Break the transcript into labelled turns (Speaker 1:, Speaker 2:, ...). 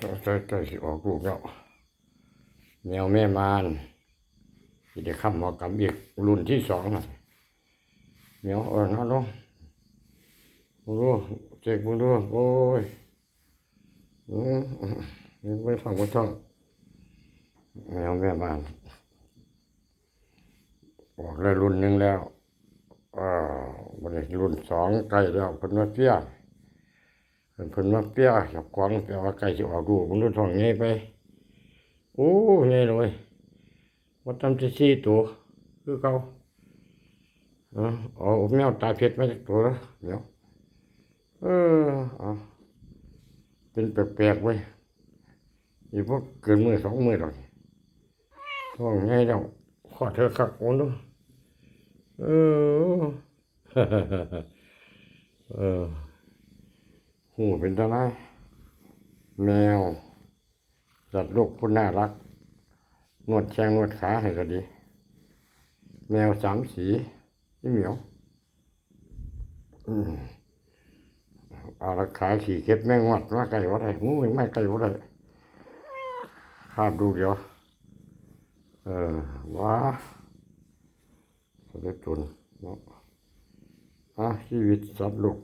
Speaker 1: ใกล้ใกล้สิออกลูกแล้วแมวแม่มานที่ได้คำบอกกับอีกรุ่นที่สองน่ะแมวเออนั่นลงมึงดูเจ็กมึงดูโอ้ยอืมยังไม่ฟังไม่ต้องแมวแม่มานออกได้รุ่นหนึ่งแล้วอ่าวันนี้รุ่นสองใกล้แล้วเพิ่นมาเปี้ย เพิ่นเพิ่นมาเปี้ยจับกวางเปี้ยว่าไก่สิออกลูมันดูท้องใหญ่ไป โอ้ใหญ่เลยว่าทำที่สี่ตัวคือเก่าเอ๋อเอาแมวตาเพชรมาจากตัวและเดี๋ยวเออเอาเป็นแปลกๆเว้ยอีพวกเกินมือสองมือหรอกท้องใหญ่แล้วขอเธอขักโอนดูเออ เออ หูเป็นตาไายแมวสัตว์โลกผู้น่ารัก นวดแข้งนวดขาให้ก็ดี แมวสามสีนี่เหมียวอืมเอาขาขี่เก็บแม่งวัดมาไก่วัดไอ้งูไม่ไก่วัดไอ้าบดูเดียว เออว้าสุดตุนเนาะอะชีวิตสัตว์โลก